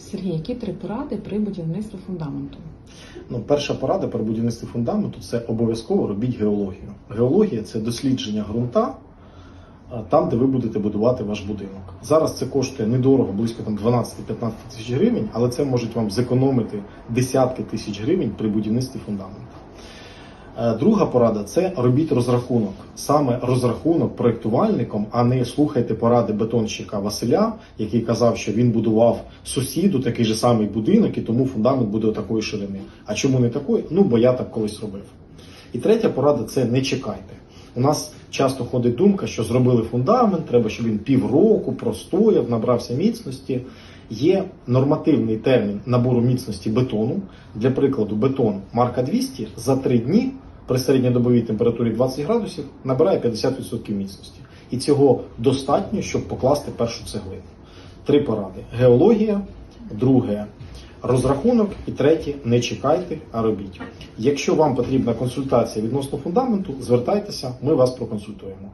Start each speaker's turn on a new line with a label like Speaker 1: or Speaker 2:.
Speaker 1: Сергій, які три поради при будівництві фундаменту?
Speaker 2: Ну, перша порада при будівництві фундаменту це обов'язково робіть геологію. Геологія це дослідження ґрунта там, де ви будете будувати ваш будинок. Зараз це коштує недорого, близько там 12-15 тисяч гривень, але це можуть вам зекономити десятки тисяч гривень при будівництві фундаменту. Е, Друга порада це робіть розрахунок. Саме розрахунок проєктувальником, а не слухайте поради бетонщика Василя, який казав, що він будував сусіду такий же самий будинок, і тому фундамент буде такої ширини. А чому не такої? Ну бо я так колись робив. І третя порада це не чекайте. У нас часто ходить думка, що зробили фундамент, треба, щоб він півроку простояв, набрався міцності. Є нормативний термін набору міцності бетону. Для прикладу, бетон марка 200 за 3 дні при середньодобовій температурі 20 градусів набирає 50% міцності. І цього достатньо, щоб покласти першу цеглину. Три поради: геологія, друге розрахунок і третє не чекайте, а робіть. Якщо вам потрібна консультація відносно фундаменту, звертайтеся, ми вас проконсультуємо.